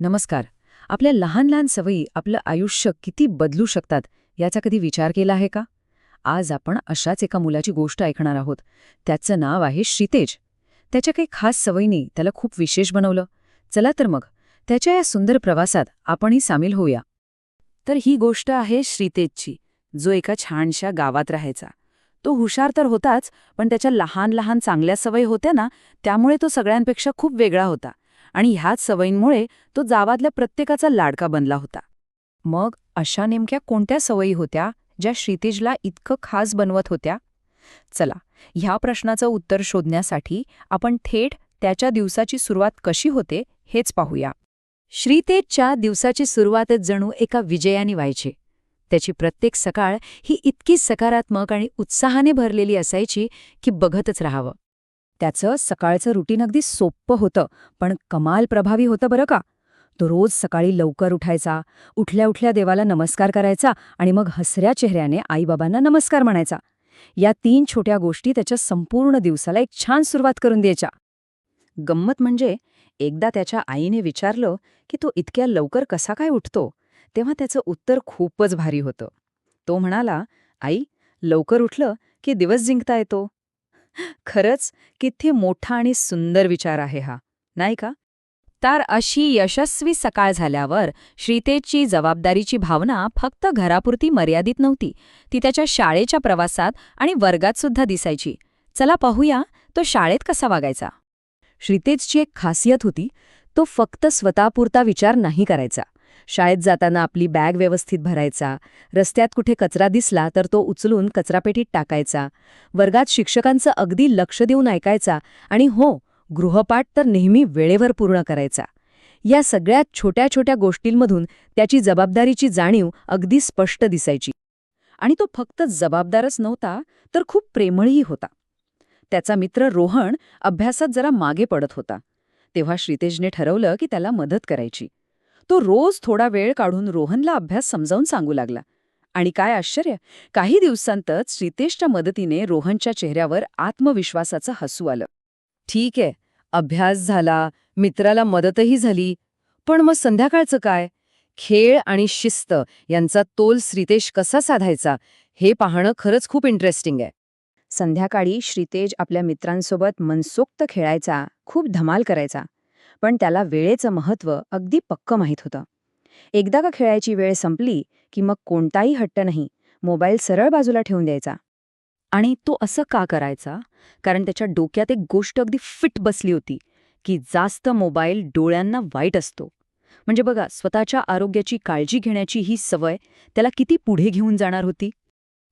नमस्कार. आपल्या लहान लहान सवयी आपलं आयुष्य किती बदलू शकतात याचा कधी विचार केला आहे का? आज आपण अशाच एका मुलाची गोष्ट ऐकणार आहोत. त्याचं नाव आहे श्रीतेज. त्याच्या काही खास सवयींनी त्याला खूप विशेष बनवलं. चला तर मग त्याच्या या सुंदर प्रवासात आपणही सामील होऊया. तर ही गोष्ट आहे श्रीतेजची जो एका छानशा गावात राहायचा. तो हुशार तर होताच पण त्याच्या लहान लहान चांगल्या सवयी होत्या ना त्यामुळे तो सगळ्यांपेक्षा खूप वेगळा होता. आणि ह्याच सवयींमुळे तो जावातल्या प्रत्येकाचा लाडका बनला होता. मग अशा नेमक्या कोणत्या सवयी होत्या ज्या श्रीतेजला इतकं खास बनवत होत्या? चला ह्या प्रश्नाचं उत्तर शोधण्यासाठी आपण थेट त्याच्या दिवसाची सुरुवात कशी होते हेच पाहूया. श्रीतेजच्या दिवसाची सुरुवातच जणू एका विजयाने व्हायची. त्याची प्रत्येक सकाळ ही इतकी सकारात्मक आणि उत्साहाने भरलेली असायची की बघतच राहावं. त्याचं सकाळचं रुटीन अगदी सोप्पं होतं पण कमाल प्रभावी होतं बरं का. तो रोज सकाळी लवकर उठायचा उठल्या उठल्या देवाला नमस्कार करायचा आणि मग हसऱ्या चेहऱ्याने आईबाबांना नमस्कार म्हणायचा. या तीन छोट्या गोष्टी त्याच्या संपूर्ण दिवसाला एक छान सुरुवात करून द्यायच्या. गंमत म्हणजे एकदा त्याच्या आईने विचारलं की तो इतक्या लवकर कसा काय उठतो तेव्हा त्याचं उत्तर खूपच भारी होतं. तो म्हणाला आई लवकर उठलं की दिवस जिंकता येतो. खरंच किती मोठा आणि सुंदर विचार आहे हा नाही का? तर अशी यशस्वी सकाळ झाल्यावर श्रीतेजची जबाबदारीची भावना फक्त घरापुरती मर्यादित नव्हती. ती त्याच्या शाळेच्या प्रवासात आणि वर्गात सुद्धा दिसायची. चला पाहूया तो शाळेत कसा वागायचा. श्रीतेजची एक खासियत होती तो फक्त स्वतःपुरता विचार नाही करायचा. शाळेत जाताना आपली बॅग व्यवस्थित भरायचा रस्त्यात कुठे कचरा दिसला तर तो उचलून कचरापेटीत टाकायचा वर्गात शिक्षकांचं अगदी लक्ष देऊन ऐकायचा आणि हो गृहपाठ तर नेहमी वेळेवर पूर्ण करायचा. या सगळ्यात छोट्या छोट्या गोष्टींमधून त्याची जबाबदारीची जाणीव अगदी स्पष्ट दिसायची. आणि तो फक्त जबाबदारच नव्हता तर खूप प्रेमळही होता. त्याचा मित्र रोहन अभ्यासात जरा मागे पडत होता. तेव्हा श्रीतेजने ठरवलं की त्याला मदत करायची. तो रोज थोडा वेळ काढून रोहनला अभ्यास समजावून सांगू लागला. आणि काय आश्चर्य काही दिवसांतच श्रीतेशच्या मदतीने रोहनच्या चेहऱ्यावर आत्मविश्वासाचं हसू आलं. ठीक आहे अभ्यास झाला मित्राला मदतही झाली पण मग संध्याकाळचं काय? खेळ आणि शिस्त यांचा तोल श्रीतेश कसा साधायचा? हे पाहणं खरंच खूप इंटरेस्टिंग आहे. संध्याकाळी श्रीतेज आपल्या मित्रांसोबत मनसोक्त खेळायचा खूप धमाल करायचा. पण त्याला वेळेचं महत्त्व अगदी पक्क माहीत होतं. एकदा का खेळायची वेळ संपली की मग कोणताही हट्ट नाही मोबाईल सरळ बाजूला ठेवून द्यायचा. आणि तो असं का करायचा? कारण त्याच्या डोक्यात एक गोष्ट अगदी फिट बसली होती की जास्त मोबाईल डोळ्यांना वाईट असतो. म्हणजे बघा स्वतःच्या आरोग्याची काळजी घेण्याची ही सवय त्याला किती पुढे घेऊन जाणार होती?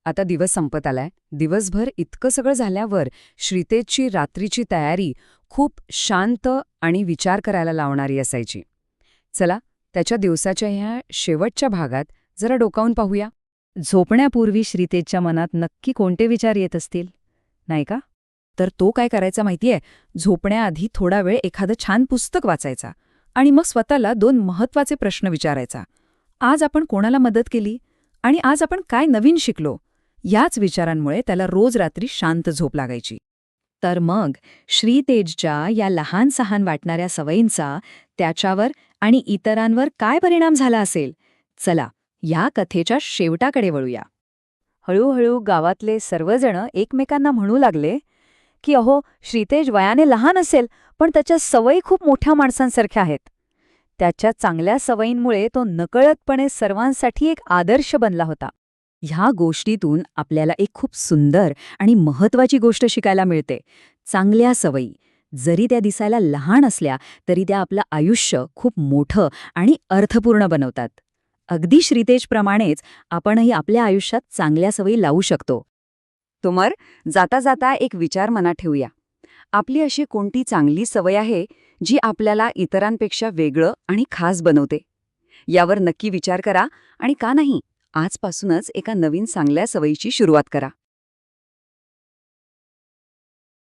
आता दिवस संपत आलाय. दिवसभर इतकं सगळं झाल्यावर श्रीतेजची रात्रीची तयारी खूप शांत आणि विचार करायला लावणारी असायची. चला त्याच्या दिवसाच्या ह्या शेवटच्या भागात जरा डोकावून पाहूया. झोपण्यापूर्वी श्रीतेजच्या मनात नक्की कोणते विचार येत असतील? नाही का? तर तो काय करायचा माहितीये? झोपण्याआधी थोडा वेळ एखादं छान पुस्तक वाचायचा आणि मग स्वतःला दोन महत्त्वाचे प्रश्न विचारायचा. आज आपण कोणाला मदत केली? आणि आज आपण काय नवीन शिकलो? याच विचारांमुळे त्याला रोज रात्री शांत झोप लागायची. तर मग श्रीतेजच्या या लहान सहान वाटणाऱ्या सवयींचा त्याच्यावर आणि इतरांवर काय परिणाम झाला असेल? चला या कथेच्या शेवटाकडे वळूया. हळूहळू गावातले सर्वजण एकमेकांना म्हणू लागले की अहो श्रीतेज वयाने लहान असेल पण त्याच्या सवयी खूप मोठ्या माणसांसारख्या आहेत. त्याच्या चांगल्या सवयींमुळे तो नकळतपणे सर्वांसाठी एक आदर्श बनला होता. ह्या गोष्टीतून आपल्याला एक खूप सुंदर आणि महत्त्वाची गोष्ट शिकायला मिळते. चांगल्या सवयी. जरी त्या दिसायला लहान असल्या तरी त्या आपलं आयुष्य खूप मोठं आणि अर्थपूर्ण बनवतात. अगदी श्रीतेजप्रमाणेच आपणही आपल्या आयुष्यात चांगल्या सवयी लावू शकतो. तुमर जाता जाता एक विचार मनात ठेवूया. आपली अशी कोणती चांगली सवय आहे जी आपल्याला इतरांपेक्षा वेगळं आणि खास बनवते? यावर नक्की विचार करा आणि का नाही? आजपासूनच एका नवीन चांगल्या सवयीची सुरुवात करा.